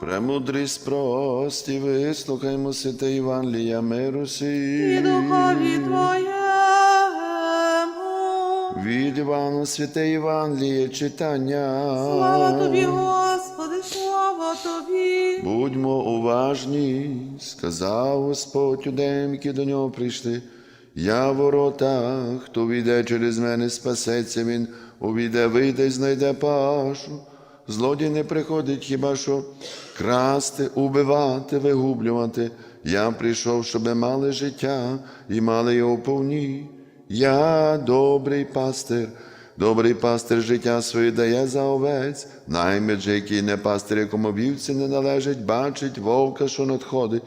Премудрість прості, вислухаймо святе Євангелія миру і духові Твоєму. Від Івана святе Євангеліє читання. Слава Тобі, Господи, слава Тобі. Будьмо уважні, сказав Господь юдеям, які до нього прийшли. Я ворота, хто війде через мене, спасеться він, увійде, вийде й знайде пашу. Злодій не приходить хіба що красти, убивати, вигублювати. Я прийшов, щоб мали життя і мали його повні. Я добрий пастир. Добрий пастир життя своє дає за овець, наймит який не пастир, якому вівці не належить, бачить вовка, що надходить,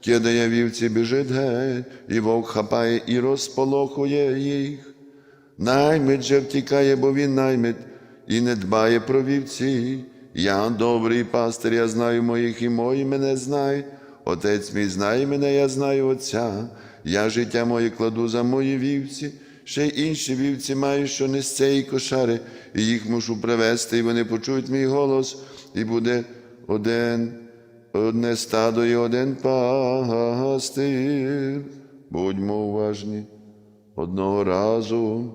кидає вівці, біжить геть, і вовк хапає і розполохує їх. Наймит же втікає, бо він наймит, і не дбає про вівці. Я добрий пастир, я знаю моїх, і мої мене знають. Отець мій знає мене, я знаю Отця. Я життя моє кладу за мої вівці. Ще й інші вівці маю, що не з цієї кошари, і їх мушу привезти, і вони почують мій голос, і буде один, одне стадо і один пастир. Будьмо уважні. Одного разу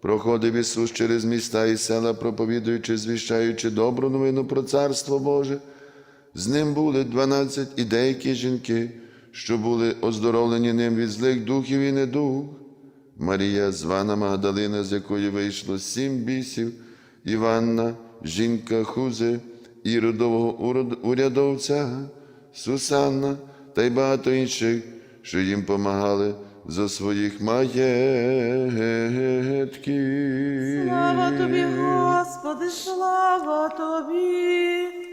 проходив Ісус через міста і села, проповідуючи, звіщаючи добру новину про Царство Боже. З ним були дванадцять і деякі жінки, що були оздоровлені ним від злих духів і недуг. Марія, звана Магдалина, з якої вийшло сім бісів, Іванна, жінка Хузи, Іродового урод- урядовця, Сусанна та й багато інших, що їм помагали за своїх маєтків. Слава Тобі, Господи, слава Тобі.